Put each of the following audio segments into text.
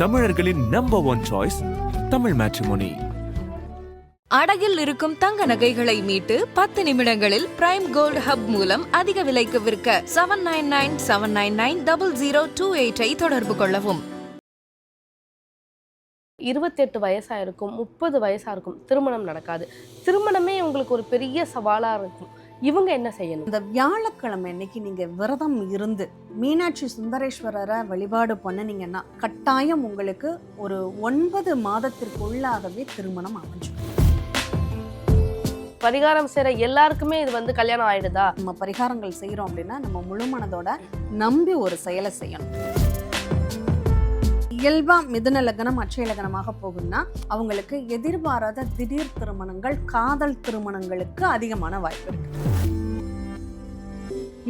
தமிழர்களின் number one choice Tamil matrimony அடகில் இருக்கும் தங்க நகைகளை மீட்டு பத்து நிமிடங்களில் பிரைம் கோல்ட் ஹப் மூலம் அதிக விலைக்கு விற்க seven nine nine seven nine nine double zero two எயிட்டை தொடர்பு கொள்ளவும். இருபத்தெட்டு வயசாக இருக்கும் முப்பது வயசாக இருக்கும் திருமணம் நடக்காது. திருமணமே உங்களுக்கு ஒரு பெரிய சவாலாக இருக்கும். இவங்க என்ன செய்யணும்? இந்த வியாழக்கிழமை அன்னைக்கு நீங்க விரதம் இருந்து மீனாட்சி சுந்தரேஸ்வரரை வழிபாடு பண்ணுனீங்கன்னா கட்டாயம் உங்களுக்கு ஒரு ஒன்பது மாதத்திற்குள்ளாகவே திருமணம் அமைஞ்சிடும். பரிகாரம் செய்கிற எல்லாருக்குமே இது வந்து கல்யாணம் ஆயிடுதா? நம்ம பரிகாரங்கள் செய்றோம் அப்படின்னா நம்ம முழு மனதோட நம்பி ஒரு செயலை செய்யணும். இயல்பாக மிதுன லக்னம் அச்சய லக்னமாக போகும்னா அவங்களுக்கு எதிர்பாராத திடீர் திருமணங்கள் காதல் திருமணங்களுக்கு அதிகமான வாய்ப்பு இருக்கு.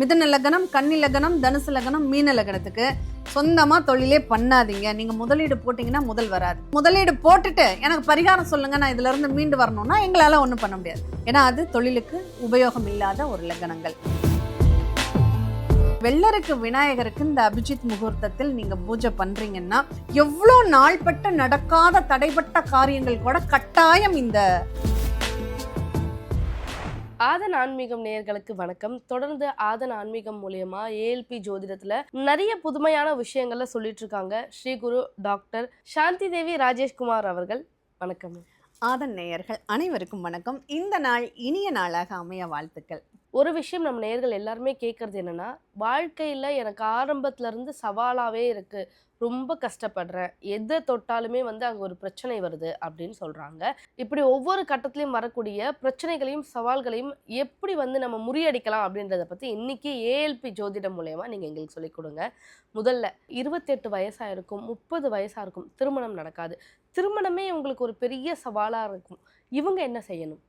மிதன லக்னம் கன்னி லக்னம் தனுசு லக்னம் மீன லக்னத்துக்கு சொந்தமா தொழிலே பண்ணாதீங்க. நீங்க முதலீடு போட்டீங்கன்னா முதல் வராது. முதலீடு போட்டுட்டு எனக்கு பரிகாரம் சொல்லுங்க நான் இதுல இருந்து மீண்டு வரணும்னா எங்களால ஒன்றும் பண்ண முடியாது. ஏன்னா அது தொழிலுக்கு உபயோகம் இல்லாத ஒரு லக்னங்கள். வெள்ளருக்கு விநாயகருக்கு இந்த அபிஜித் முகூர்த்தத்தில் நீங்க பூஜை பண்றீங்கன்னா எவ்வளோ நாள்பட்ட நடக்காத தடைப்பட்ட காரியங்கள் கூட கட்டாயம் இந்த ஆதன் ஆன்மீகம் நேயர்களுக்கு வணக்கம். தொடர்ந்து ஆதன் ஆன்மீகம் மூலியமா ஏஎல்பி ஜோதிடத்துல நிறைய புதுமையான விஷயங்கள்ல சொல்லிட்டு இருக்காங்க ஸ்ரீ குரு டாக்டர் சாந்தி தேவி ராஜேஷ்குமார் அவர்கள். வணக்கம். ஆதன் நேயர்கள் அனைவருக்கும் வணக்கம். இந்த நாள் இனிய நாளாக அமைய வாழ்த்துக்கள். ஒரு விஷயம் நம்ம நேர்கள் எல்லாருமே கேட்குறது என்னென்னா வாழ்க்கையில் எனக்கு ஆரம்பத்துலேருந்து இருந்து இருக்குது ரொம்ப கஷ்டப்படுறேன். எதை தொட்டாலுமே வந்து அங்கே ஒரு பிரச்சனை வருது அப்படின்னு சொல்கிறாங்க இப்படி ஒவ்வொரு கட்டத்துலையும் வரக்கூடிய பிரச்சனைகளையும் சவால்களையும் எப்படி வந்து நம்ம முறியடிக்கலாம் அப்படின்றத பற்றி இன்றைக்கி ஏஎல்பி ஜோதிடம் மூலயமா நீங்கள் எங்களுக்கு சொல்லிக் கொடுங்க. முதல்ல இருபத்தெட்டு வயசாக இருக்கும் முப்பது வயசாக இருக்கும் திருமணம் நடக்காது. திருமணமே உங்களுக்கு ஒரு பெரிய சவாலாக இருக்கும். இவங்க என்ன செய்யணும்?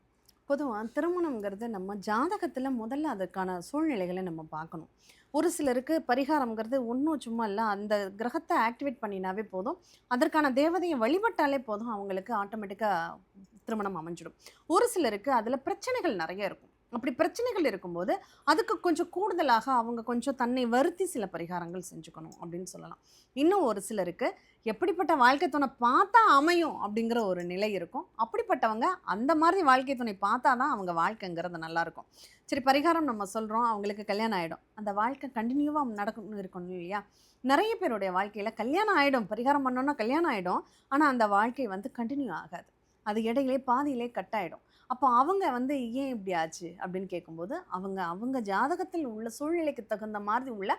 பொதுவாக திருமணங்கிறது நம்ம ஜாதகத்தில் முதல்ல அதுக்கான சூழ்நிலைகளை நம்ம பார்க்கணும். ஒரு சிலருக்கு பரிகாரம்ங்கிறது ஒன்றும் சும்மா இல்லை. அந்த கிரகத்தை ஆக்டிவேட் பண்ணினாவே போதும். அதற்கான தேவதையை வழிபட்டாலே போதும் அவங்களுக்கு ஆட்டோமேட்டிக்காக திருமணம் அமைஞ்சிடும். ஒரு சிலருக்கு அதில் பிரச்சனைகள் நிறைய இருக்கும். அப்படி பிரச்சனைகள் இருக்கும்போது அதுக்கு கொஞ்சம் கூடுதலாக அவங்க கொஞ்சம் தன்னை வருத்தி சில பரிகாரங்கள் செஞ்சுக்கணும் அப்படின்னு சொல்லலாம். இன்னும் ஒரு சிலருக்கு எப்படிப்பட்ட வாழ்க்கை துணை பார்த்தா அமையும் அப்படிங்கிற ஒரு நிலை இருக்கும். அப்படிப்பட்டவங்க அந்த மாதிரி வாழ்க்கை துணை பார்த்தா தான் அவங்க வாழ்க்கைங்கிறது நல்லாயிருக்கும். சரி பரிகாரம் நம்ம சொல்கிறோம் அவங்களுக்கு கல்யாணம் ஆகிடும் அந்த வாழ்க்கை கண்டினியூவாக நடக்கணும் இருக்கணும் இல்லையா? நிறைய பேருடைய வாழ்க்கையில் கல்யாணம் ஆகிடும் பரிகாரம் பண்ணோன்னா கல்யாணம் ஆகிடும் ஆனால் அந்த வாழ்க்கை வந்து கண்டினியூ ஆகாது. அது இடையிலே பாதியிலே கட் ஆகிடும் அப்போ அவங்க வந்து ஏன் இப்படி ஆச்சு அப்படின்னு கேட்கும்போது அவங்க அவங்க ஜாதகத்தில் உள்ள சூழ்நிலைக்கு தகுந்த மாதிரி உள்ள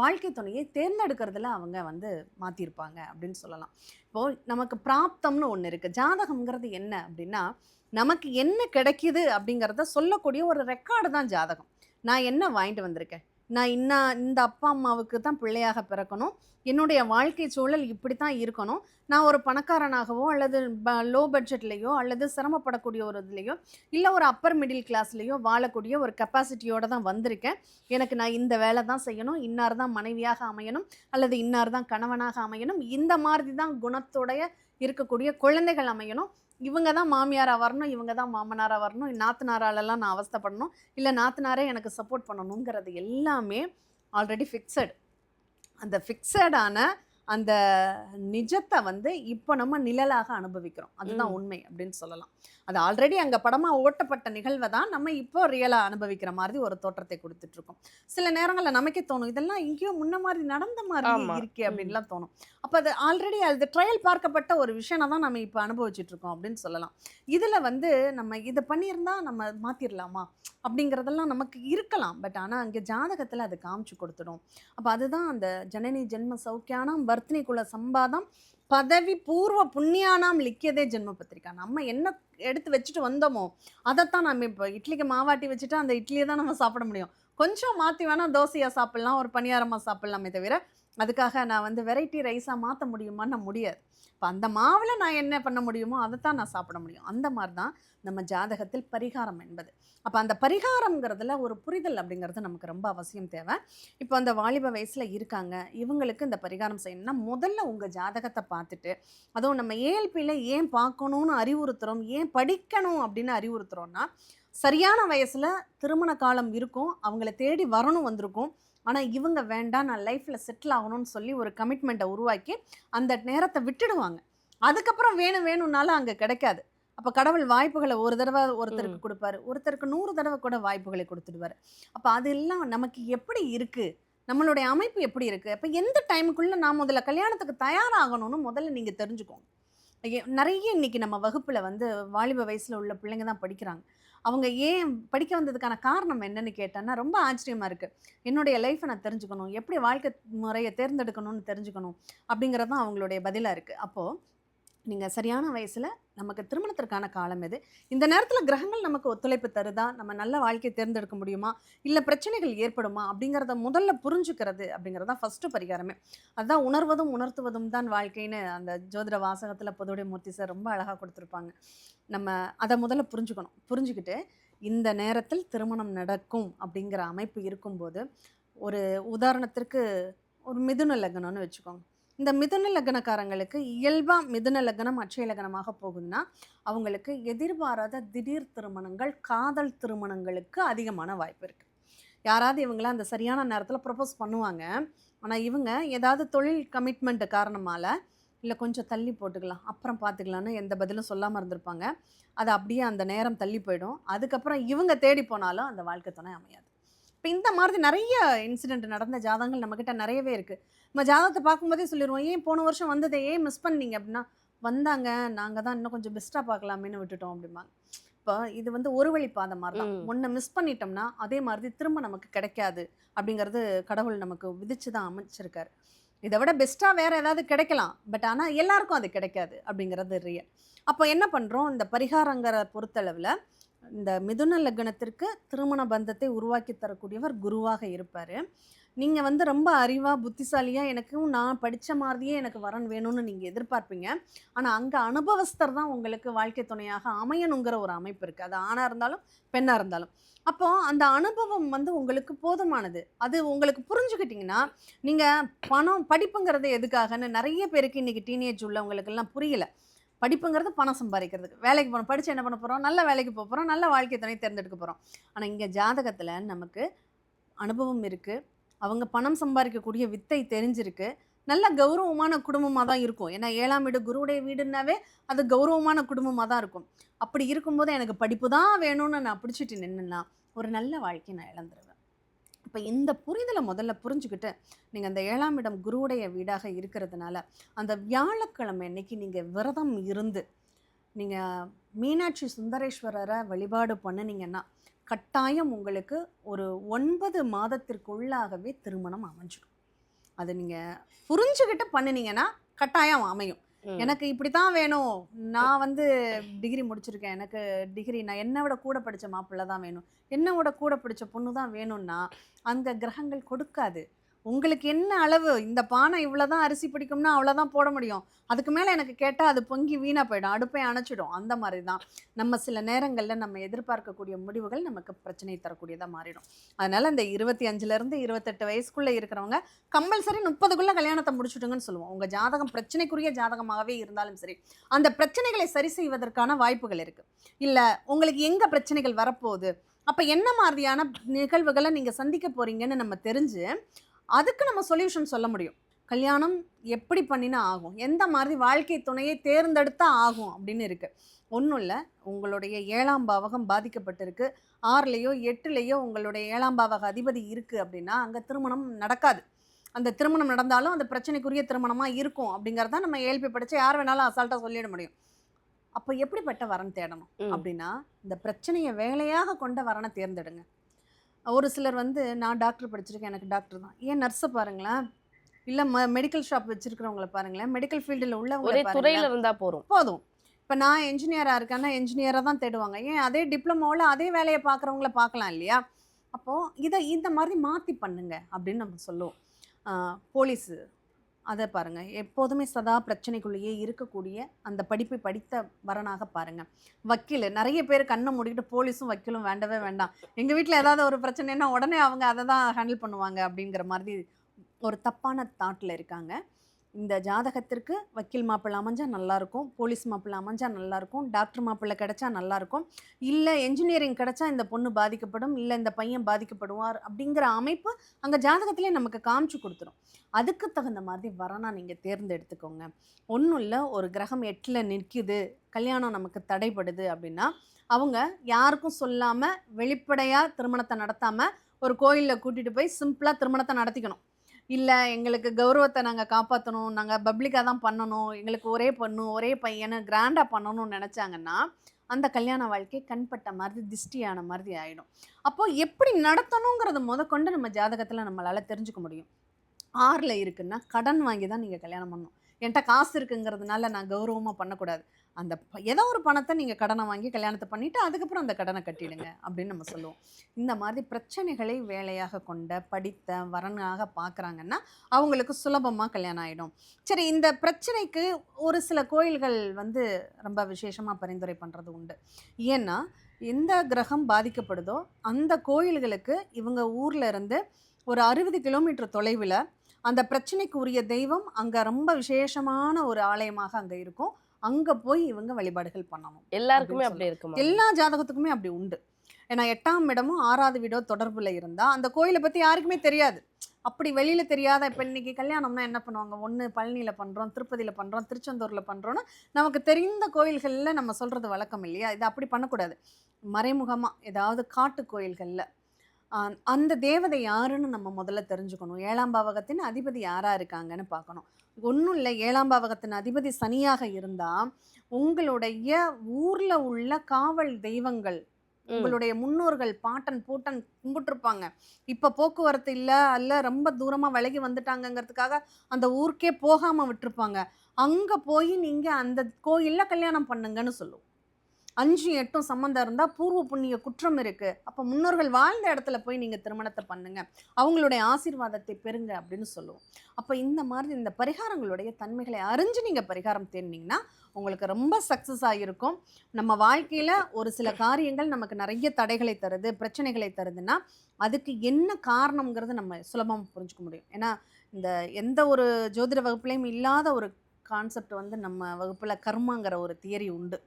வாழ்க்கை துணையை தேர்ந்தெடுக்கிறதுல அவங்க வந்து மாற்றிருப்பாங்க அப்படின்னு சொல்லலாம். இப்போது நமக்கு பிராப்தம்னு ஒன்று இருக்குது ஜாதகம்ங்கிறது என்ன அப்படின்னா நமக்கு என்ன கிடைக்கிது அப்படிங்கிறத சொல்லக்கூடிய ஒரு ரெக்கார்டு தான் ஜாதகம். நான் என்ன வாங்கிட்டு வந்திருக்கேன்? நான் இன்னா இந்த அப்பா அம்மாவுக்கு தான் பிள்ளையாக பிறக்கணும். என்னுடைய வாழ்க்கை சூழல் இப்படி தான் இருக்கணும். நான் ஒரு பணக்காரனாகவோ அல்லது லோ பட்ஜெட்லேயோ அல்லது சிரமப்படக்கூடிய ஒரு இதுலேயோ இல்லை ஒரு அப்பர் மிடில் கிளாஸ்லேயோ வாழக்கூடிய ஒரு கெப்பாசிட்டியோடு தான் வந்திருக்கேன். எனக்கு நான் இந்த வேலை தான் செய்யணும். இன்னார் தான் மனைவியாக அமையணும். அல்லது இன்னார் தான் கணவனாக அமையணும். இந்த மாதிரி தான் குணத்தோடைய இருக்கக்கூடிய குழந்தைகள் அமையணும். இவங்க தான் மாமியாராக வரணும். இவங்க தான் மாமனாராக வரணும். நாத்தனாராலெல்லாம் நான் அவஸ்தப்படணும். இல்லை நாத்தனாரே எனக்கு சப்போர்ட் பண்ணணுங்கிறது எல்லாமே ஆல்ரெடி ஃபிக்ஸட் அந்த ஃபிக்ஸடான அந்த நிஜத்தை வந்து இப்போ நம்ம நிழலாக அனுபவிக்கிறோம். அதுதான். உண்மை அப்படின்னு சொல்லலாம். அது ஆல்ரெடி அங்கே படமாக ஓட்டப்பட்ட நிகழ்வை தான் நம்ம இப்போ ரியலாக அனுபவிக்கிற மாதிரி ஒரு தோற்றத்தை கொடுத்துட்டு இருக்கோம் சில நேரங்களில் நமக்கே தோணும் இதெல்லாம் எங்கேயோ முன்ன மாதிரி நடந்த மாதிரி. இருக்கே. அப்படின்லாம் தோணும். அப்போ அது ஆல்ரெடி அது ட்ரையல் பார்க்கப்பட்ட ஒரு விஷயம் தான் நம்ம இப்போ அனுபவிச்சுட்டு இருக்கோம் அப்படின்னு சொல்லலாம். இதில் வந்து நம்ம இதை பண்ணியிருந்தா நம்ம மாற்றிடலாமா அப்படிங்கிறதெல்லாம் நமக்கு இருக்கலாம். பட் ஆனால் அங்கே ஜாதகத்தில் அது காமிச்சு கொடுத்துடும். அப்போ அதுதான் அந்த ஜனனி ஜென்ம சௌக்கியானாம் வர்த்தினி குல சம்பாதம் பதவி பூர்வ புண்ணியானாம் லிக்கியதே ஜென்ம பத்திரிக்கா நம்ம என்ன எடுத்து வச்சுட்டு வந்தோமோ அதைத்தான் நம்ம இப்போ இட்லிக்கு மாவாட்டி வச்சுட்டா அந்த இட்லியை தான் நம்ம சாப்பிட முடியும். கொஞ்சம் மாற்றி வேணால் தோசையாக சாப்பிட்லாம் ஒரு பணியாரமாக சாப்பிட்லாமே தவிர அதுக்காக நான் வந்து வெரைட்டி ரைஸாக மாற்ற முடியுமான்னு முடியாது. இப்போ அந்த மாவில் நான் என்ன பண்ண முடியுமோ அதை தான் நான் சாப்பிட முடியும். அந்த மாதிரி தான் நம்ம ஜாதகத்தில் பரிகாரம் என்பது. அப்போ அந்த பரிகாரம்ங்கிறதுல ஒரு புரிதல் அப்படிங்கிறது நமக்கு ரொம்ப அவசியம் தேவை. இப்போ அந்த வாலிப வயசில் இருக்காங்க. இவங்களுக்கு இந்த பரிகாரம் செய்யணும்னா முதல்ல உங்கள் ஜாதகத்தை பார்த்துட்டு அதுவும் நம்ம ஏஎல்பியில் ஏன் பார்க்கணும்னு அறிவுறுத்துகிறோம் ஏன் படிக்கணும் அப்படின்னு அறிவுறுத்துகிறோன்னா சரியான வயசில் திருமண காலம் இருக்கும். அவங்கள தேடி வரணும் வந்திருக்கும். ஆனால் இவங்க வேண்டாம் நான் லைஃப்பில் செட்டில் ஆகணும்னு சொல்லி ஒரு கமிட்மெண்ட்டை உருவாக்கி அந்த நேரத்தை விட்டுடுவாங்க. அதுக்கப்புறம் வேணும் வேணும்னாலும் அங்கே கிடைக்காது. அப்போ கடவுள் வாய்ப்புகளை ஒரு தடவை ஒருத்தருக்கு கொடுப்பாரு. ஒருத்தருக்கு நூறு தடவை கூட வாய்ப்புகளை கொடுத்துடுவாரு. அப்போ அதெல்லாம் நமக்கு எப்படி இருக்குது நம்மளுடைய அமைப்பு எப்படி இருக்குது அப்போ எந்த டைமுக்குள்ளே நான் முதல்ல கல்யாணத்துக்கு தயாராகணும்னு முதல்ல நீங்கள் தெரிஞ்சுக்கோங்க. நிறைய இன்னைக்கு நம்ம வகுப்பில் வந்து வாலிப வயசில் உள்ள பிள்ளைங்க தான் படிக்கிறாங்க. அவங்க ஏன் படிக்க வந்ததுக்கான காரணம் என்னன்னு கேட்டேன்னா ரொம்ப ஆச்சரியமாக இருக்குது என்னுடைய லைஃப்பை நான் தெரிஞ்சுக்கணும். எப்படி வாழ்க்கை முறையை தேர்ந்தெடுக்கணும்னு தெரிஞ்சுக்கணும் அப்படிங்கிறது தான் அவங்களுடைய பதிலாக இருக்குது அப்போது நீங்கள் சரியான வயசில் நமக்கு திருமணத்திற்கான காலம் எது? இந்த நேரத்தில் கிரகங்கள் நமக்கு ஒத்துழைப்பு தருதா? நம்ம நல்ல வாழ்க்கையை தேர்ந்தெடுக்க முடியுமா? இல்லை பிரச்சனைகள் ஏற்படுமா? அப்படிங்கிறத முதல்ல புரிஞ்சுக்கிறது அப்படிங்கிறது தான் ஃபஸ்ட்டு பரிகாரமே. அதுதான் உணர்வதும் உணர்த்துவதும் தான் வாழ்க்கைன்னு அந்த ஜோதிட வாசகத்தில் பொதுவுடைய மூர்த்தி சார் ரொம்ப அழகாக கொடுத்துருப்பாங்க. நம்ம அதை முதல்ல புரிஞ்சுக்கணும். புரிஞ்சுக்கிட்டு இந்த நேரத்தில் திருமணம் நடக்கும் அப்படிங்கிற அமைப்பு இருக்கும்போது ஒரு உதாரணத்திற்கு ஒரு மிதுன லக்னம்னு வச்சுக்கோங்க. இந்த மிதுன லக்னக்காரங்களுக்கு இயல்பாக மிதுன லக்னம் அச்சய லக்னமாக போகுதுன்னா அவங்களுக்கு எதிர்பாராத திடீர் திருமணங்கள் காதல் திருமணங்களுக்கு அதிகமான வாய்ப்பு இருக்குது யாராவது இவங்கள அந்த சரியான நேரத்தில் ப்ரப்போஸ் பண்ணுவாங்க. ஆனால் இவங்க ஏதாவது தொழில் கமிட்மெண்ட்டு காரணமால இல்லை கொஞ்சம் தள்ளி போட்டுக்கலாம் அப்புறம் பார்த்துக்கலான்னு எந்த பதிலும் சொல்லாமல் இருந்திருப்பாங்க. அது அப்படியே அந்த நேரம் தள்ளி போயிடும். அதுக்கப்புறம் இவங்க தேடி போனாலும் அந்த வாழ்க்கை துணை அமையாது. இப்போ இந்த மாதிரி நிறைய இன்சிடெண்ட் நடந்த ஜாதகங்கள் நம்மக்கிட்ட நிறையவே இருக்குது நம்ம ஜாதகத்தை பார்க்கும்போதே சொல்லிடுவோம் ஏன் போன வருஷம் வந்ததை ஏன் மிஸ் பண்ணீங்க? அப்படின்னா வந்தாங்க நாங்கள் தான் இன்னும் கொஞ்சம் பெஸ்ட்டாக பார்க்கலாமேன்னு விட்டுட்டோம் அப்படிம்பாங்க. இப்போ இது வந்து ஒரு வழி பாதை மாதிரி தான். ஒன்றை மிஸ் பண்ணிட்டோம்னா அதே மாதிரி திரும்ப நமக்கு கிடைக்காது அப்படிங்கிறது கடவுள் நமக்கு விதிச்சு தான் அமைச்சிருக்காரு. இதை விட பெஸ்ட்டாக வேறு ஏதாவது கிடைக்கலாம் பட் ஆனால் எல்லாருக்கும் அது கிடைக்காது அப்படிங்கிறது ரியல் அப்போ என்ன பண்ணுறோம் இந்த பரிகாரங்கிற பொறுத்தளவில் இந்த மிதுன லக்னத்திற்கு திருமண பந்தத்தை உருவாக்கி தரக்கூடியவர் குருவாக இருப்பார். நீங்கள் வந்து ரொம்ப அறிவாக புத்திசாலியாக எனக்கும் நான் படித்த மாதிரியே எனக்கு வரன் வேணும்னு நீங்கள் எதிர்பார்ப்பீங்க. ஆனால் அங்கே அனுபவஸ்தர் தான் உங்களுக்கு வாழ்க்கை துணையாக அமையணுங்கிற ஒரு அமைப்பு இருக்குது அது ஆணாக இருந்தாலும் பெண்ணாக இருந்தாலும். அப்போ அந்த அனுபவம் வந்து உங்களுக்கு போதுமானது. அது உங்களுக்கு புரிஞ்சுக்கிட்டிங்கன்னா நீங்கள் பணம் படிப்புங்கிறது எதுக்காகன்னு நிறைய பேருக்கு இன்றைக்கி டீனேஜ் உள்ளவங்களுக்கெல்லாம் புரியலை. படிப்புங்கிறது பணம் சம்பாதிக்கிறதுக்கு. வேலைக்கு போகணும் படித்து என்ன பண்ண போகிறோம் நல்ல வேலைக்கு போக போகிறோம் நல்ல வாழ்க்கை துணை தேர்ந்தெடுக்க போகிறோம் ஆனால் இங்கே ஜாதகத்தில் நமக்கு அனுபவம் இருக்குது அவங்க பணம் சம்பாதிக்கக்கூடிய வித்தை தெரிஞ்சிருக்கு. நல்ல கௌரவமான குடும்பமாக தான் இருக்கும். ஏன்னா ஏழாம் வீடு குருவுடைய வீடுனாவே அது கௌரவமான குடும்பமாக தான் இருக்கும். அப்படி இருக்கும்போது எனக்கு படிப்பு தான் வேணும்னு நான் பிடிச்சிட்டு நின்னுன்னா ஒரு நல்ல வாழ்க்கையை நான் இழந்துருவேன். இப்போ இந்த புரிதலை முதல்ல புரிஞ்சுக்கிட்டு நீங்கள் அந்த ஏழாம் இடம் குருவுடைய வீடாக இருக்கிறதுனால அந்த வியாழக்கிழமை அன்னைக்கு நீங்கள் விரதம் இருந்து நீங்கள் மீனாட்சி சுந்தரேஸ்வரரை வழிபாடு பண்ணினீங்கன்னா கட்டாயம் உங்களுக்கு ஒரு ஒன்பது மாதத்திற்குள்ளாகவே திருமணம் அமைஞ்சிடும். அது நீங்கள் புரிஞ்சுக்கிட்டு பண்ணினீங்கன்னா கட்டாயம் அமையும். எனக்கு இப்படி தான் வேணும். நான் வந்து டிகிரி முடிச்சிருக்கேன். எனக்கு டிகிரி நான் என்னை விட கூட படித்த மாப்பிள்ளை தான் வேணும். என்னை விட கூட படித்த பொண்ணு தான் வேணும்னா அந்த கிரகங்கள் கொடுக்காது. உங்களுக்கு என்ன அளவு? இந்த பானை இவ்வளோ தான் அரிசி பிடிக்கும்னா அவ்வளோதான் போட முடியும். அதுக்கு மேலே எனக்கு கேட்டால் அது பொங்கி வீணாக போயிடும். அடுப்பை அணைச்சிடும். அந்த மாதிரி தான் நம்ம சில நேரங்களில் நம்ம எதிர்பார்க்கக்கூடிய முடிவுகள் நமக்கு பிரச்சனை தரக்கூடியதாக மாறிடும். அதனால் இந்த இருபத்தி அஞ்சுலேருந்து இருபத்தெட்டு வயசுக்குள்ளே இருக்கிறவங்க கம்பல்சரி முப்பதுக்குள்ளே கல்யாணத்தை முடிச்சுட்டுங்கன்னு சொல்லுவோம். உங்கள் ஜாதகம் பிரச்சனைக்குரிய ஜாதகமாகவே இருந்தாலும் சரி அந்த பிரச்சனைகளை சரி செய்வதற்கான வாய்ப்புகள் இருக்குது இல்லை உங்களுக்கு எங்கே பிரச்சனைகள் வரப்போகுது? அப்போ என்ன மாதிரியான நிகழ்வுகளை நீங்கள் சந்திக்க போகிறீங்கன்னு நம்ம தெரிஞ்சு அதுக்கு நம்ம சொல்யூஷன் சொல்ல முடியும். கல்யாணம் எப்படி பண்ணினா ஆகும். எந்த மாதிரி வாழ்க்கை துணையை தேர்ந்தெடுத்தா ஆகும் அப்படின்னு இருக்கு. ஒன்றும் இல்லை. உங்களுடைய ஏழாம் பாவகம் பாதிக்கப்பட்டிருக்கு. ஆறுலேயோ எட்டுலேயோ உங்களுடைய ஏழாம் பாவக அதிபதி இருக்குது அப்படின்னா அங்கே திருமணம் நடக்காது. அந்த திருமணம் நடந்தாலும் அந்த பிரச்சனைக்குரிய திருமணமாக இருக்கும் அப்படிங்கிறத நம்ம ஏழ்பி படித்து யார் வேணாலும் அசால்ட்டாக சொல்லிட முடியும். அப்போ எப்படிப்பட்ட வரன் தேடணும். அப்படின்னா இந்த பிரச்சனையை வேலையாக கொண்ட வரனை தேர்ந்தெடுங்க. ஒரு சிலர் வந்து நான் டாக்டர் படிச்சிருக்கேன் எனக்கு டாக்டர் தான். ஏன் நர்ஸை பாருங்களேன். இல்லை ம மெடிக்கல் ஷாப் வச்சிருக்கிறவங்கள பாருங்களேன். மெடிக்கல் ஃபீல்டில் உள்ளவங்கள ஒரே துறையில இருந்தா போறோம் போதும். இப்போ நான் என்ஜினியராக இருக்கேன்னா என்ஜினியராக தான் தேடுவாங்க. ஏன்? அதே டிப்ளமோவில் அதே வேலையை பார்க்குறவங்கள பார்க்கலாம் இல்லையா? அப்போது இதை இந்த மாதிரி மாற்றி பண்ணுங்க அப்படின்னு நம்ம சொல்லுவோம். போலீஸு. அதை பாருங்கள் எப்போதுமே சதா பிரச்சனைக்குள்ளேயே இருக்கக்கூடிய அந்த படிப்பை படித்த வரனாக பாருங்கள் வக்கீல் நிறைய பேர் கண்ணை மூடிக்கிட்டு போலீஸும் வக்கீலும் வேண்டவே வேண்டாம். எங்கள் வீட்டில் ஏதாவது ஒரு பிரச்சனைன்னா உடனே அவங்க அதை தான் ஹேண்டில் பண்ணுவாங்க அப்படிங்கிற மாதிரி ஒரு தப்பான தாட்டில் இருக்காங்க. இந்த ஜாதகத்திற்கு வக்கீல் மாப்பிள்ளை அமைஞ்சால் நல்லாயிருக்கும் போலீஸ் மாப்பிள்ளை அமைஞ்சால் நல்லாயிருக்கும் டாக்டர் மாப்பிள்ளை கிடைச்சா நல்லாயிருக்கும். இல்லை என்ஜினியரிங் கிடச்சா இந்த பொண்ணு பாதிக்கப்படும் இல்லை இந்த பையன் பாதிக்கப்படுவார் அப்படிங்கிற அமைப்பு அங்கே ஜாதகத்திலே நமக்கு காமிச்சு கொடுத்துரும். அதுக்கு தகுந்த மாதிரி வரனா நீங்கள் தேர்ந்தெடுத்துக்கோங்க. ஒன்றும் இல்லை ஒரு கிரகம் எட்டில் நிற்குது கல்யாணம் நமக்கு தடைப்படுது அப்படின்னா அவங்க யாருக்கும் சொல்லாமல் வெளிப்படையாக திருமணத்தை நடத்தாமல் ஒரு கோயிலில் கூட்டிகிட்டு போய் சிம்பிளாக திருமணத்தை நடத்திக்கணும். இல்லை எங்களுக்கு கௌரவத்தை நாங்கள் காப்பாற்றணும் நாங்கள் பப்ளிக்காக தான் பண்ணணும். எங்களுக்கு ஒரே பொண்ணு ஒரே பையனை கிராண்டாக பண்ணணும்னு நினச்சாங்கன்னா அந்த கல்யாண வாழ்க்கை கண்பட்ட மாதிரி திஷ்டியான மாதிரி ஆகிடும் அப்போது எப்படி நடத்தணுங்கிறத முதற்கொண்டு நம்ம ஜாதகத்தில் நம்மளால் தெரிஞ்சுக்க முடியும். ஆறில் இருக்குன்னா கடன் வாங்கி தான் நீங்கள் கல்யாணம் பண்ணணும். என்கிட்ட காசு இருக்குங்கிறதுனால நான் கௌரவமாக பண்ணக்கூடாது. அந்த ப- ஏதோ ஒரு பணத்தை நீங்கள் கடனை வாங்கி கல்யாணத்தை பண்ணிவிட்டு அதுக்கப்புறம் அந்த கடனை கட்டிடுங்க அப்படின்னு நம்ம சொல்லுவோம். இந்த மாதிரி பிரச்சனைகளை வேலையாக கொண்ட படித்த வரனாக பார்க்குறாங்கன்னா அவங்களுக்கு சுலபமாக கல்யாணம் ஆகிடும் சரி இந்த பிரச்சனைக்கு ஒரு சில கோயில்கள் வந்து ரொம்ப விசேஷமாக பரிந்துரை பண்ணுறது உண்டு. ஏன்னா எந்த கிரகம் பாதிக்கப்படுதோ அந்த கோயில்களுக்கு இவங்க ஊரில் இருந்து ஒரு அறுபது கிலோமீட்டர் தொலைவில் அந்த பிரச்சனைக்கு உரிய தெய்வம் அங்கே ரொம்ப விசேஷமான ஒரு ஆலயமாக அங்கே இருக்கும். அங்கே போய் இவங்க வழிபாடுகள் பண்ணணும் எல்லாருக்குமே அப்படி இருக்குமா? எல்லா ஜாதகத்துக்குமே அப்படி உண்டு. ஏன்னா எட்டாம் இடமும் ஆறாவது வீடோ தொடர்புல இருந்தால் அந்த கோயிலை பற்றி யாருக்குமே தெரியாது. அப்படி வெளியில் தெரியாத இப்போ இன்னைக்கு கல்யாணம்னா என்ன பண்ணுவாங்க? ஒன்று பழனியில் பண்ணுறோம் திருப்பதியில் பண்ணுறோம் திருச்செந்தூரில் பண்ணுறோன்னு நமக்கு தெரிந்த கோயில்களில் நம்ம சொல்கிறது வழக்கம் இல்லையா? இது அப்படி பண்ணக்கூடாது. மறைமுகமாக ஏதாவது காட்டு கோயில்களில் அந்த தேவதை யாருன்னு நம்ம முதல்ல தெரிஞ்சுக்கணும். ஏழாம் பாவகத்தின் அதிபதி யாராக இருக்காங்கன்னு பார்க்கணும். ஒன்றும் இல்லை ஏழாம் பாவகத்தின் அதிபதி சனியாக இருந்தால் உங்களுடைய ஊரில் உள்ள காவல் தெய்வங்கள். உங்களுடைய முன்னோர்கள் பாட்டன் பூட்டன் கும்பிட்டுருப்பாங்க. இப்போ போக்குவரத்து இல்லை அல்ல ரொம்ப தூரமாக விலகி வந்துட்டாங்கங்கிறதுக்காக அந்த ஊருக்கே போகாமல் விட்டுருப்பாங்க. அங்கே போய் நீங்கள் அந்த கோயிலில் கல்யாணம் பண்ணுங்கன்னு சொல்லுவோம் அஞ்சு எட்டும் சம்மந்தம் இருந்தால் பூர்வ புண்ணிய குற்றம் இருக்குது அப்போ முன்னோர்கள் வாழ்ந்த இடத்துல போய் நீங்கள் திருமணத்தை பண்ணுங்க. அவங்களுடைய ஆசீர்வாதத்தை பெறுங்க அப்படின்னு சொல்லுவோம். அப்போ இந்த மாதிரி இந்த பரிகாரங்களுடைய தன்மைகளை அறிஞ்சு நீங்கள் பரிகாரம் தேடினீங்கன்னா உங்களுக்கு ரொம்ப சக்ஸஸ் ஆகிருக்கும் நம்ம வாழ்க்கையில் ஒரு சில காரியங்கள் நமக்கு நிறைய தடைகளை தருது பிரச்சனைகளை தருதுன்னா அதுக்கு என்ன காரணங்கிறது நம்ம சுலபமாக புரிஞ்சுக்க முடியும். ஏன்னா இந்த எந்த ஒரு ஜோதிட வகுப்புலையும் இல்லாத ஒரு கான்செப்ட் வந்து நம்ம வகுப்பில் கர்மாங்கிற ஒரு தியரி உண்டு.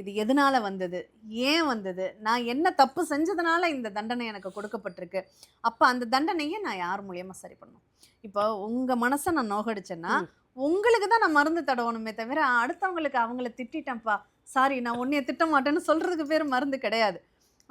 இது எதனால வந்தது? ஏன் வந்தது? நான் என்ன தப்பு செஞ்சதுனால இந்த தண்டனை எனக்கு கொடுக்கப்பட்டிருக்கு? அப்போ அந்த தண்டனையை நான் யார் மூலியமாக சரி பண்ணணும்? இப்போ உங்கள் மனசை நான் நோகடிச்சேன்னா. உங்களுக்கு தான் நான் மருந்து தடவணுமே தவிர அடுத்தவங்களுக்கு அவங்கள திட்டிட்டேன்ப்பா. சாரி நான் உன்னைய திட்ட மாட்டேன்னு சொல்கிறதுக்கு பேர் மருந்து கிடையாது.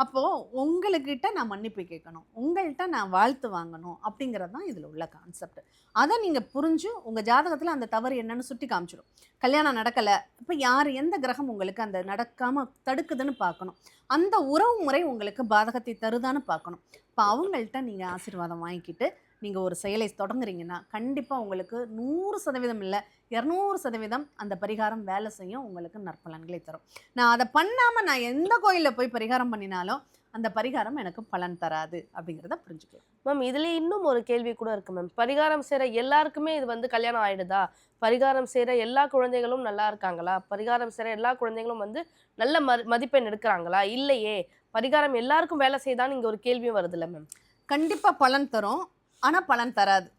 அப்போது உங்களுக்கிட்ட நான் மன்னிப்பு கேட்கணும். உங்கள்கிட்ட நான் வாழ்த்து வாங்கணும் அப்படிங்கிறது தான் இதில் உள்ள கான்செப்ட் அதை நீங்கள் புரிஞ்சு உங்கள் ஜாதகத்தில் அந்த தவறு என்னன்னு சுட்டி காமிச்சிடும் கல்யாணம் நடக்கலை இப்போ யார் எந்த கிரகம் உங்களுக்கு அந்த நடக்காமல் தடுக்குதுன்னு பார்க்கணும். அந்த உறவு முறை உங்களுக்கு பாதகத்தை தருதான்னு பார்க்கணும். இப்போ அவங்கள்ட்ட நீங்கள் ஆசீர்வாதம் வாங்கிக்கிட்டு நீங்கள் ஒரு செயலை தொடங்குறீங்கன்னா கண்டிப்பாக உங்களுக்கு நூறு சதவீதம் இல்லை இரநூறு சதவீதம் அந்த பரிகாரம் வேலை செய்யும் உங்களுக்கு நற்பலன்களை தரும். நான் அதை பண்ணாமல் நான் எந்த கோயிலில் போய் பரிகாரம் பண்ணினாலும் அந்த பரிகாரம் எனக்கு பலன் தராது அப்படிங்கிறத புரிஞ்சுக்கலாம். மேம் இதுல இன்னும் ஒரு கேள்வி கூட இருக்கு மேம். பரிகாரம் செய்யற எல்லாருக்குமே இது வந்து கல்யாணம் ஆயிடுதா? பரிகாரம் செய்யற எல்லா குழந்தைகளும் நல்லா இருக்காங்களா? பரிகாரம் செய்யற எல்லா குழந்தைகளும் வந்து நல்ல மதிப்பெண் எடுக்கிறாங்களா? இல்லையே. பரிகாரம் எல்லாருக்கும் வேலை செய்தான்னு இங்க ஒரு கேள்வியும் வருதுல்ல மேம். கண்டிப்பாக பலன் தரும். ஆனால் பலன் தராது.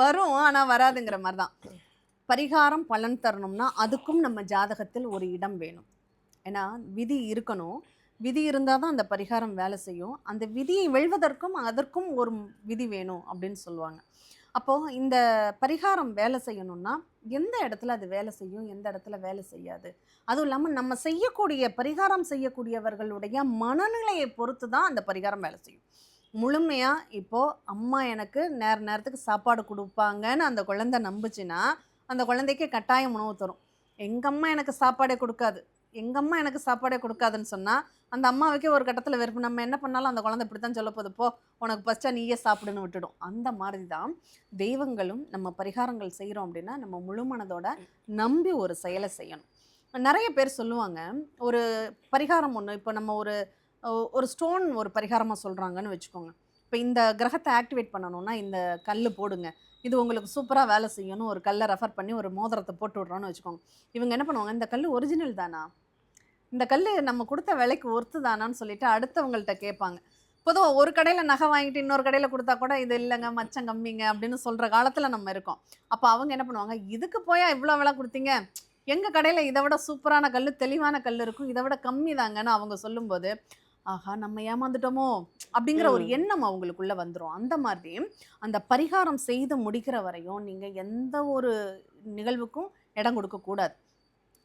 வரும் ஆனால் வராதுங்கிற மாதிரி தான் பரிகாரம் பலன் தரணும்னா அதுக்கும் நம்ம ஜாதகத்தில் ஒரு இடம் வேணும். ஏன்னா விதி இருக்கணும். விதி இருந்தால் தான் அந்த பரிகாரம் வேலை செய்யும். அந்த விதியை வெல்வதற்கும் அதற்கும் ஒரு விதி வேணும் அப்படின்னு சொல்லுவாங்க. அப்போது இந்த பரிகாரம் வேலை செய்யணும்னா எந்த இடத்துல அது வேலை செய்யும் எந்த இடத்துல வேலை செய்யாது? அதுவும் இல்லாமல் நம்ம செய்யக்கூடிய பரிகாரம் செய்யக்கூடியவர்களுடைய மனநிலையை பொறுத்து தான் அந்த பரிகாரம் வேலை செய்யும். முழுமையாக இப்போது அம்மா எனக்கு நேர நேரத்துக்கு சாப்பாடு கொடுப்பாங்கன்னு அந்த குழந்தை நம்புச்சுன்னா அந்த குழந்தைக்கு கட்டாயம் உணவு தரும். எங்கள் அம்மா எனக்கு சாப்பாடே கொடுக்காது. எங்கள் அம்மா எனக்கு சாப்பாடே கொடுக்காதுன்னு சொன்னால் அந்த அம்மாவுக்கே ஒரு கட்டத்தில் வெறுப்பு. நம்ம என்ன பண்ணாலும் அந்த குழந்தை இப்படி தான் சொல்ல போ உனக்கு ஃபஸ்ட்டாக நீயே சாப்பிடுன்னு விட்டுடும். அந்த மாதிரி தான் தெய்வங்களும் நம்ம பரிகாரங்கள் செய்கிறோம் அப்படின்னா நம்ம முழுமனதோட நம்பி ஒரு செயலை செய்யணும். நிறைய பேர் சொல்லுவாங்க ஒரு பரிகாரம் ஒன்று இப்போ நம்ம ஒரு ஒரு ஸ்டோன் ஒரு பரிகாரமாக சொல்கிறாங்கன்னு வச்சுக்கோங்க. இப்போ இந்த கிரகத்தை ஆக்டிவேட் பண்ணணும்னா இந்த கல் போடுங்க. இது உங்களுக்கு சூப்பராக வேலை செய்யணும் ஒரு கல்லை ரெஃபர் பண்ணி ஒரு மோதிரத்தை போட்டு விட்றோன்னு வச்சுக்கோங்க. இவங்க என்ன பண்ணுவாங்க இந்த கல் ஒரிஜினல் தானா? இந்த கல் நம்ம கொடுத்த விலைக்கு ஒர்த்து தானான்னு சொல்லிட்டு அடுத்தவங்கள்ட்ட கேட்பாங்க. பொதுவாக ஒரு கடையில் நகை வாங்கிட்டு இன்னொரு கடையில் கொடுத்தா கூட இது இல்லைங்க மச்சம் கம்மிங்க அப்படின்னு சொல்கிற காலத்தில் நம்ம இருக்கோம். அப்போ அவங்க என்ன பண்ணுவாங்க இதுக்கு போயா இவ்வளோ விலை கொடுத்தீங்க? எங்கள் கடையில் இதை விட சூப்பரான கல் தெளிவான கல் இருக்கும் இதை விட கம்மி தாங்கன்னு அவங்க சொல்லும்போது ஆஹா நம்ம ஏமாந்துட்டோமோ? அப்படிங்கிற ஒரு. எண்ணம் அவங்களுக்குள்ள வந்துடும் அந்த மாதிரி அந்த பரிகாரம் செய்து முடிக்கிற வரையும் நீங்கள் எந்த ஒரு நிகழ்வுக்கும் இடம் கொடுக்கக்கூடாது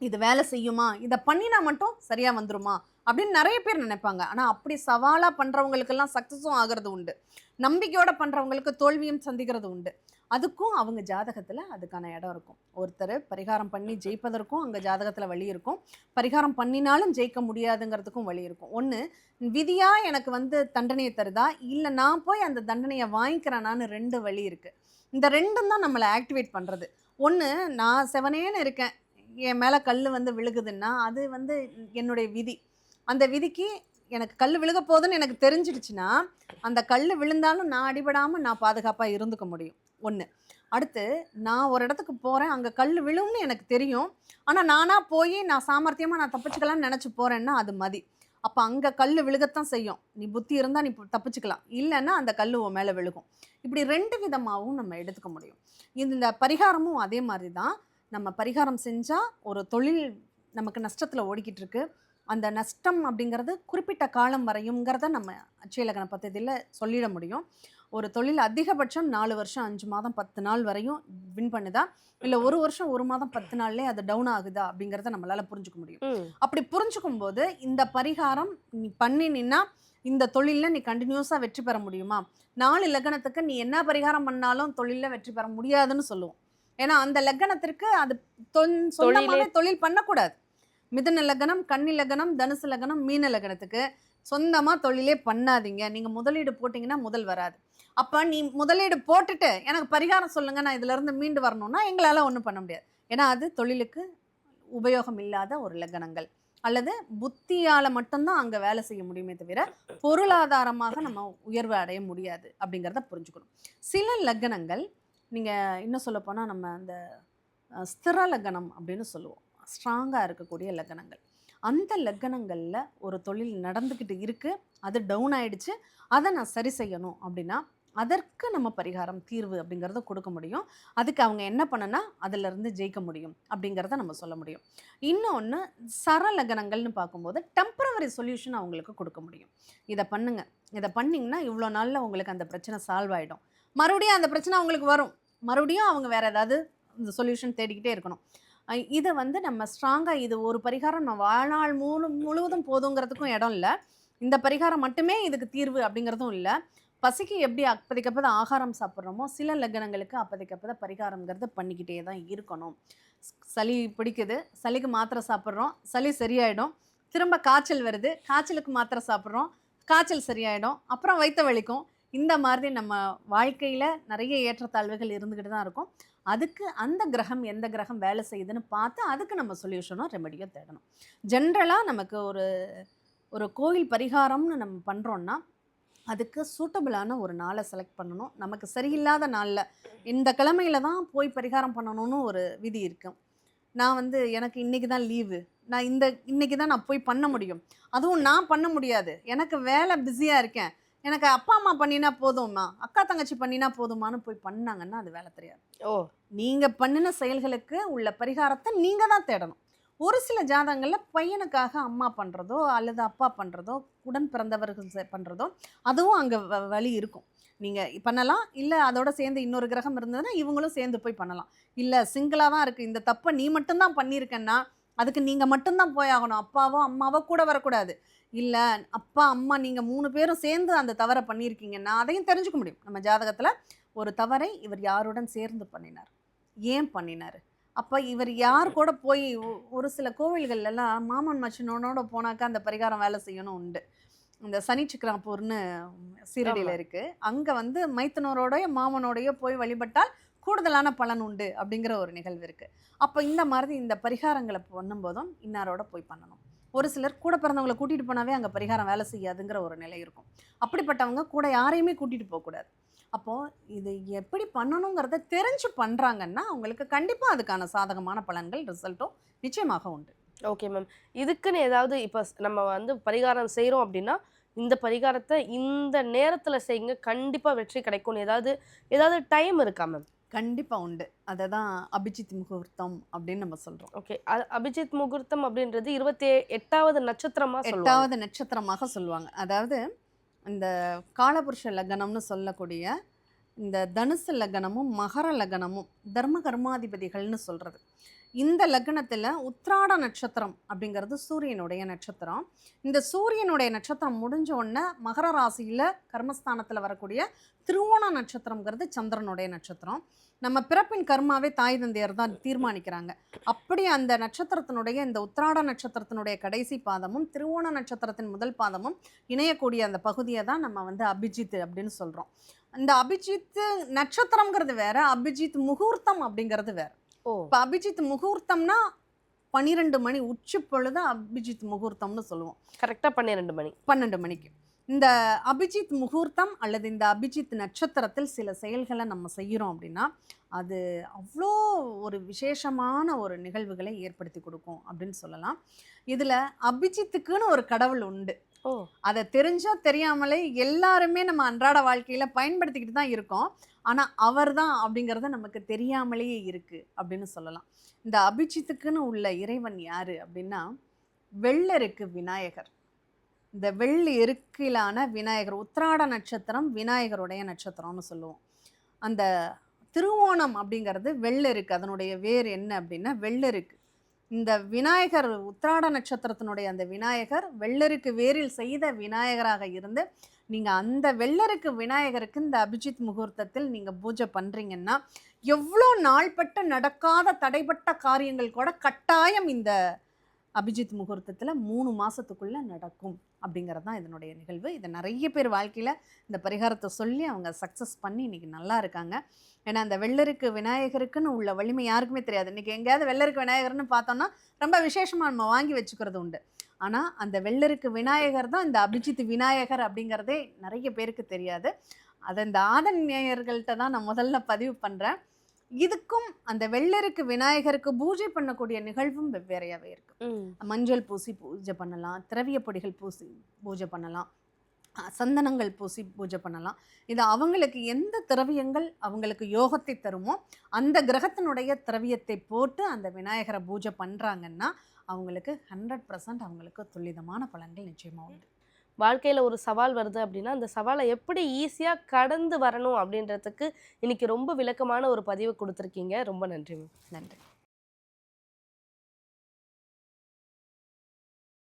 இது வேலை செய்யுமா? இதை பண்ணினா மட்டும் சரியாக வந்துருமா? அப்படின்னு நிறைய பேர் நினைப்பாங்க. ஆனால் அப்படி சவாலாக பண்ணுறவங்களுக்கெல்லாம் சக்ஸஸும் ஆகிறது உண்டு. நம்பிக்கையோட பண்ணுறவங்களுக்கு தோல்வியும் சந்திக்கிறது உண்டு. அதுக்கும் அவங்க ஜாதகத்தில் அதுக்கான இடம் இருக்கும். ஒருத்தர் பரிகாரம் பண்ணி ஜெயிப்பதற்கும் அங்கே ஜாதகத்தில் வழி இருக்கும். பரிகாரம் பண்ணினாலும் ஜெயிக்க முடியாதுங்கிறதுக்கும் வழி இருக்கும். ஒன்று விதியாக எனக்கு வந்து தண்டனையை தருதா? இல்லை நான் போய் அந்த தண்டனையை வாங்கிக்கிறேனான்னு ரெண்டு வழி இருக்குது இந்த ரெண்டும் தான் நம்மளை ஆக்டிவேட் பண்ணுறது ஒன்று நான் செவனேன்னு இருக்கேன். என் மேலே கல் வந்து விழுகுதுன்னா அது வந்து என்னுடைய விதி. அந்த விதிக்கு எனக்கு கல் விழுக போதுன்னு எனக்கு தெரிஞ்சிடுச்சுன்னா அந்த கல் விழுந்தாலும் நான் அடிபடாமல் நான் பாதுகாப்பாக இருந்துக்க முடியும். ஒன்று அடுத்து நான் ஒரு இடத்துக்கு போகிறேன் அங்கே கல் விழும்னு எனக்கு தெரியும். ஆனால் நானாக போய் நான் சாமர்த்தியமாக நான் தப்பிச்சுக்கலாம்னு நினச்சி போகிறேன்னா அது மதி. அப்போ அங்கே கல் விழுகத்தான் செய்யும். நீ புத்தி இருந்தால் நீ தப்பிச்சுக்கலாம். இல்லைன்னா அந்த கல் உன் மேலே விழுகும். இப்படி ரெண்டு விதமாகவும் நம்ம எடுத்துக்க முடியும். இந்த பரிகாரமும் அதே மாதிரி தான் நம்ம பரிகாரம் செஞ்சால் ஒரு தொழில் நமக்கு நஷ்டத்தில் ஓடிக்கிட்டு இருக்கு அந்த நஷ்டம் அப்படிங்கிறது குறிப்பிட்ட காலம் வரையுங்கிறத நம்ம அச்சயலக்கண பദ്ധதியில் சொல்லிட முடியும். ஒரு தொழில் அதிகபட்சம் நாலு வருஷம் அஞ்சு மாதம் பத்து நாள் வரையும் வின் பண்ணுதா? இல்லை ஒரு வருஷம் ஒரு மாதம் பத்து நாள்லேயே அது டவுன் ஆகுதா? அப்படிங்கிறத நம்மளால் புரிஞ்சுக்க முடியும். அப்படி புரிஞ்சுக்கும் போது இந்த பரிகாரம் நீ பண்ணினா இந்த தொழிலில் நீ கண்டினியூஸாக வெற்றி பெற முடியுமா? நாலு லக்னத்துக்கு நீ என்ன பரிகாரம் பண்ணாலும் தொழிலில் வெற்றி பெற முடியாதுன்னு சொல்லுவோம். ஏன்னா அந்த லக்னத்திற்கு அது தொன்- சொந்தமாவே தொழில் பண்ணக்கூடாது. மிதுன லக்னம் கன்னி லக்னம் தனுசு லக்னம் மீன லக்னத்துக்கு சொந்தமாக தொழிலே பண்ணாதீங்க. நீங்கள் முதலீடு போட்டிங்கன்னா முதல் வராது. அப்போ நீ முதலீடு போட்டுட்டு எனக்கு பரிகாரம் சொல்லுங்கள் நான் இதுலேருந்து மீண்டு வரணும்னா எங்களால் ஒன்றும் பண்ண முடியாது. ஏன்னா அது தொழிலுக்கு உபயோகம் இல்லாத ஒரு லக்கணங்கள். அல்லது புத்தியால் மட்டும்தான் அங்கே வேலை செய்ய முடியுமே தவிர பொருளாதாரமாக நம்ம உயர்வு அடைய முடியாது அப்படிங்கிறத புரிஞ்சுக்கணும். சில லக்கணங்கள் நீங்கள் இன்னும் சொல்லப்போனால் நம்ம அந்த ஸ்திர லக்னம் அப்படின்னு சொல்லுவோம். ஸ்ட்ராங்காக இருக்கக்கூடிய லக்னங்கள் அந்த லக்னங்களில் ஒரு தொழில் நடந்துக்கிட்டு இருக்குது அது டவுன் ஆகிடுச்சு அதை நான் சரி செய்யணும் அப்படின்னா அதற்கு நம்ம பரிகாரம் தீர்வு அப்படிங்கிறத கொடுக்க முடியும். அதுக்கு அவங்க என்ன பண்ணனா அதிலிருந்து ஜெயிக்க முடியும் அப்படிங்கிறத நம்ம சொல்ல முடியும். இன்னொன்று சரலகனங்கள்னு பார்க்கும்போது டெம்பரவரி சொல்யூஷன் அவங்களுக்கு கொடுக்க முடியும். இதை பண்ணுங்க. இதை பண்ணிங்கன்னா இவ்வளோ நாளில் உங்களுக்கு அந்த பிரச்சனை சால்வ் ஆகிடும் மறுபடியும் அந்த பிரச்சனை அவங்களுக்கு வரும். மறுபடியும் அவங்க வேறு ஏதாவது இந்த சொல்யூஷன் தேடிக்கிட்டே இருக்கணும். இதை வந்து நம்ம ஸ்ட்ராங்காக இது ஒரு பரிகாரம் நம்ம வாழ்நாள் முழு முழுவதும் போதுங்கிறதுக்கும் இடம் இல்லை. இந்த பரிகாரம் மட்டுமே இதுக்கு தீர்வு அப்படிங்கிறதும் இல்லை. பசிக்கு எப்படி அப்பதைக்கப்பத ஆகாரம் சாப்பிட்றோமோ சில லக்னங்களுக்கு அப்பதைக்கப்பத பரிகாரங்கிறது பண்ணிக்கிட்டே தான் இருக்கணும். சளி பிடிக்குது சளிக்கு மாத்திரை சாப்பிட்றோம் சளி சரியாயிடும். திரும்ப காய்ச்சல் வருது காய்ச்சலுக்கு மாத்திரை சாப்பிட்றோம் காய்ச்சல் சரியாயிடும் அப்புறம் வைத்த வலிக்கும். இந்த மாதிரி நம்ம வாழ்க்கையில் நிறைய ஏற்றத்தாழ்வுகள் இருந்துக்கிட்டு தான் இருக்கும். அதுக்கு அந்த கிரகம் எந்த கிரகம் வேலை செய்யுதுன்னு பார்த்து அதுக்கு நம்ம சொல்யூஷனோ ரெமெடியோ தேடணும். ஜென்ரலாக நமக்கு ஒரு ஒரு கோயில் பரிகாரம்னு நம்ம பண்ணுறோன்னா அதுக்கு சூட்டபிளான ஒரு நாளை செலக்ட் பண்ணணும். நமக்கு சரியில்லாத நாளில் இந்த கிழமையில தான் போய் பரிகாரம் பண்ணணும்னு ஒரு விதி இருக்கும் நான் வந்து எனக்கு இன்னைக்கு தான் லீவு. நான் இந்த இன்னைக்கு தான் நான் போய் பண்ண முடியும். அதுவும் நான் பண்ண முடியாது. எனக்கு வேலை பிஸியாக இருக்கேன். எனக்கு அப்பா அம்மா பண்ணினா போதும்மா அக்கா தங்கச்சி பண்ணினா போதுமான்னு போய் பண்ணாங்கன்னா அது வேலை தெரியாது. ஓ. நீங்கள் பண்ணின செயல்களுக்கு உள்ள பரிகாரத்தை நீங்கள் தான் தேடணும். ஒரு சில ஜாதகங்களில் பையனுக்காக அம்மா பண்ணுறதோ அல்லது அப்பா பண்ணுறதோ உடன் பிறந்தவர்கள் பண்ணுறதோ அதுவும் அங்கே வழி இருக்கும். நீங்கள் பண்ணலாம். இல்லை அதோட சேர்ந்து இன்னொரு கிரகம் இருந்ததுன்னா இவங்களும் சேர்ந்து போய் பண்ணலாம். இல்லை சிங்கிளாக தான் இருக்குது இந்த தப்பை நீ மட்டும்தான் பண்ணியிருக்கேன்னா அதுக்கு நீங்கள் மட்டும்தான் போய் ஆகணும். அப்பாவோ அம்மாவோ கூட வரக்கூடாது. இல்லை அப்பா அம்மா நீங்கள் மூணு பேரும் சேர்ந்து அந்த தவறை பண்ணியிருக்கீங்கன்னா அதையும் தெரிஞ்சுக்க முடியும். நம்ம ஜாதகத்தில் ஒரு தவறை இவர் யாருடன் சேர்ந்து பண்ணினார்? ஏன் பண்ணினார்? அப்போ இவர் யார் கூட போய் ஒரு சில கோவில்கள்ல எல்லாம் மாமன் மச்சனோட போனாக்கா அந்த பரிகாரம் வேலை செய்யணும் உண்டு. இந்த சனி சிக்கராப்பூர்னு சீரடியில் ஆமா. இருக்கு. அங்கே வந்து மைத்தனோரோடய மாமனோடய போய் வழிபட்டால் கூடுதலான பலன் உண்டு அப்படிங்கிற ஒரு நிகழ்வு இருக்கு. அப்போ இந்த மாதிரி இந்த பரிகாரங்களை பண்ணும்போதும் இன்னாரோட போய் பண்ணணும். ஒரு சிலர் கூட பிறந்தவங்களை கூட்டிகிட்டு போனாவே அங்கே பரிகாரம் வேலை செய்யாதுங்கிற ஒரு நிலை இருக்கும். அப்படிப்பட்டவங்க கூட யாரையுமே கூட்டிகிட்டு போகக்கூடாது. அப்போது இது எப்படி பண்ணணுங்கிறத தெரிஞ்சு பண்ணுறாங்கன்னா அவங்களுக்கு கண்டிப்பாக அதுக்கான சாதகமான பலன்கள் ரிசல்ட்டும் நிச்சயமாக உண்டு. Okay ma'am. இதுக்குன்னு ஏதாவது இப்போ நம்ம வந்து பரிகாரம் செய்கிறோம் அப்படின்னா இந்த பரிகாரத்தை இந்த நேரத்துல செய்யுங்க. கண்டிப்பா வெற்றி கிடைக்கும்னு ஏதாவது ஏதாவது டைம் இருக்கா மேம்? கண்டிப்பா உண்டு. அதை தான் அபிஜித் முகூர்த்தம் அப்படின்னு நம்ம சொல்றோம். ஓகே. அபிஜித் முகூர்த்தம் அப்படின்றது இருபத்தி எட்டாவது நட்சத்திரமா சொல்லுவாங்க. எட்டாவது நட்சத்திரமாக சொல்லுவாங்க. அதாவது இந்த காலபுருஷ லக்னம்னு சொல்லக்கூடிய இந்த தனுசு லக்னமும் மகர லக்னமும் தர்ம கர்மாதிபதிகள்னு சொல்கிறது இந்த லக்னத்தில் உத்ராட நட்சத்திரம் அப்படிங்கிறது சூரியனுடைய நட்சத்திரம். இந்த சூரியனுடைய நட்சத்திரம் முடிஞ்ச உடனே மகர ராசியில் கர்மஸ்தானத்தில் வரக்கூடிய திருவோண நட்சத்திரம்ங்கிறது சந்திரனுடைய நட்சத்திரம். நம்ம பிறப்பின் கர்மாவே தாய் தந்தையர் தான் தீர்மானிக்கிறாங்க. அப்படி அந்த நட்சத்திரத்தினுடைய இந்த உத்ராட நட்சத்திரத்தினுடைய கடைசி பாதமும் திருவோண நட்சத்திரத்தின் முதல் பாதமும் இணையக்கூடிய அந்த பகுதியை தான் நம்ம வந்து அபிஜித் அப்படின்னு சொல்கிறோம் இந்த அபிஜித் நட்சத்திரம்ங்கிறது வேற அபிஜித் முகூர்த்தம் அப்படிங்கிறது வேற. ஓ. இப்போ அபிஜித் முகூர்த்தம்னா பன்னிரெண்டு மணி உச்சி பொழுது அபிஜித் முகூர்த்தம்னு சொல்லுவோம். கரெக்டா பன்னிரெண்டு மணி. பன்னெண்டு மணிக்கு. இந்த அபிஜித் முகூர்த்தம் அல்லது இந்த அபிஜித் நட்சத்திரத்தில் சில செயல்களை நம்ம செய்கிறோம் அப்படின்னா அது அவ்வளோ ஒரு விசேஷமான ஒரு நிகழ்வுகளை ஏற்படுத்தி கொடுக்கும் அப்படின்னு சொல்லலாம். இதில் அபிஜித்துக்குன்னு ஒரு கடவுள் உண்டு. ஓ. அதை தெரிஞ்சோ தெரியாமலே எல்லாருமே நம்ம அன்றாட வாழ்க்கையில் பயன்படுத்திக்கிட்டு தான் இருக்கோம். ஆனால் அவர் தான் அப்படிங்கிறது நமக்கு தெரியாமலேயே இருக்குது அப்படின்னு சொல்லலாம். இந்த அபிஜித்துக்குன்னு உள்ள இறைவன் யார் அப்படின்னா வெள்ளருக்கு விநாயகர். இந்த வெள்ளி இருக்கிலான விநாயகர் உத்திராட நட்சத்திரம் விநாயகருடைய நட்சத்திரம்னு சொல்லுவோம். அந்த திருவோணம் அப்படிங்கிறது வெள்ளருக்கு அதனுடைய வேர் என்ன அப்படின்னா வெள்ளருக்கு இந்த விநாயகர் உத்திராட நட்சத்திரத்தினுடைய அந்த விநாயகர் வெள்ளருக்கு வேரில் செய்த விநாயகராக இருந்து நீங்கள் அந்த வெள்ளருக்கு விநாயகருக்கு இந்த அபிஜித் முகூர்த்தத்தில் நீங்கள் பூஜை பண்ணுறீங்கன்னா எவ்வளோ நாள்பட்டு நடக்காத தடைப்பட்ட காரியங்கள் கூட கட்டாயம் இந்த அபிஜித் முகூர்த்தத்தில் மூணு மாதத்துக்குள்ளே நடக்கும். அப்படிங்கிறது தான் இதனுடைய நிகழ்வு. இதை நிறைய பேர் வாழ்க்கையில் இந்த பரிகாரத்தை சொல்லி அவங்க சக்ஸஸ் பண்ணி இன்றைக்கி நல்லா இருக்காங்க. ஏன்னா அந்த வெள்ளருக்கு விநாயகருக்குன்னு உள்ள வலிமை யாருக்குமே தெரியாது. இன்றைக்கி எங்கேயாவது வெள்ளருக்கு விநாயகர்னு பார்த்தோம்னா ரொம்ப விசேஷமாக நம்ம வாங்கி வச்சுக்கிறது உண்டு. ஆனால் அந்த வெள்ளருக்கு விநாயகர் தான் இந்த அபிஜித் விநாயகர் அப்படிங்கிறதே நிறைய பேருக்கு தெரியாது. அதை இந்த ஆதன் நேயர்கள்ட்ட தான் நான் முதல்ல பதிவு பண்ணுறேன் இதுக்கும் அந்த வெள்ளருக்கு விநாயகருக்கு பூஜை பண்ணக்கூடிய நிகழ்வும் வெவ்வேறையாகவே இருக்கு. மஞ்சள் பூசி பூஜை பண்ணலாம் திரவிய பொடிகள் பூசி பூஜை பண்ணலாம் சந்தனங்கள் பூசி பூஜை பண்ணலாம். இது அவங்களுக்கு எந்த திரவியங்கள் அவங்களுக்கு யோகத்தை தருமோ அந்த கிரகத்தினுடைய திரவியத்தை போட்டு அந்த விநாயகரை பூஜை பண்ணுறாங்கன்னா அவங்களுக்கு ஹண்ட்ரட் பர்சன்ட் அவங்களுக்கு துல்லிதமான பலன்கள் நிச்சயமாக உண்டு. வாழ்க்கையில் ஒரு சவால் வருது அப்படின்னா அந்த சவாலை எப்படி ஈஸியாக கடந்து வரணும் அப்படின்றதுக்கு இன்னைக்கு ரொம்ப விளக்கமான ஒரு பதிவு கொடுத்துருக்கீங்க. ரொம்ப நன்றி மேம். நன்றி.